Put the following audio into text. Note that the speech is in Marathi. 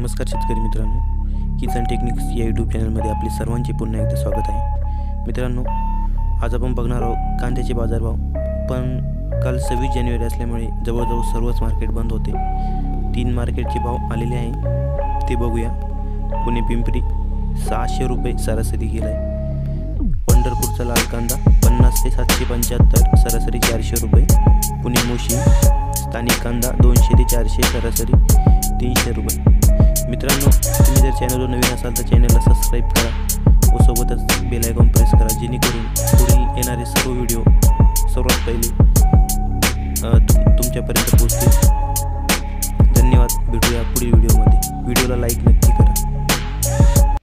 नमस्कार शेतकरी मित्रांनो. किसान टेक्निक्स या यूट्यूब चॅनलमध्ये आपले सर्वांचे पुन्हा एकदा स्वागत आहे. मित्रांनो आज आपण बघणार आहोत कांद्याचे बाजारभाव. पण काल सव्वीस जानेवारी असल्यामुळे जवळजवळ सर्वच मार्केट बंद होते. तीन मार्केटचे भाव आलेले आहे. ते बघूया. पुणे पिंपरी सहाशे रुपये सरासरी गेला आहे पंढरपूरचा लाल कांदा पन्नास ते सातशे पंच्याहत्तर सरासरी चारशे रुपये. पुणे मोशी स्थानिक कांदा दोनशे ते चारशे सरासरी तीनशे रुपये. मित्रांनो तुम्ही जर चॅनलवर नवीन असाल तर चॅनलला सबस्क्राईब करा. व सोबतच बेल आयकॉन प्रेस करा जेणेकरून पुढील येणारे सर्व व्हिडिओ सर्वात पहिले तुमच्यापर्यंत पोहोचतील. धन्यवाद. भेटूया पुढील व्हिडिओमध्ये व्हिडिओला लाईक नक्की करा.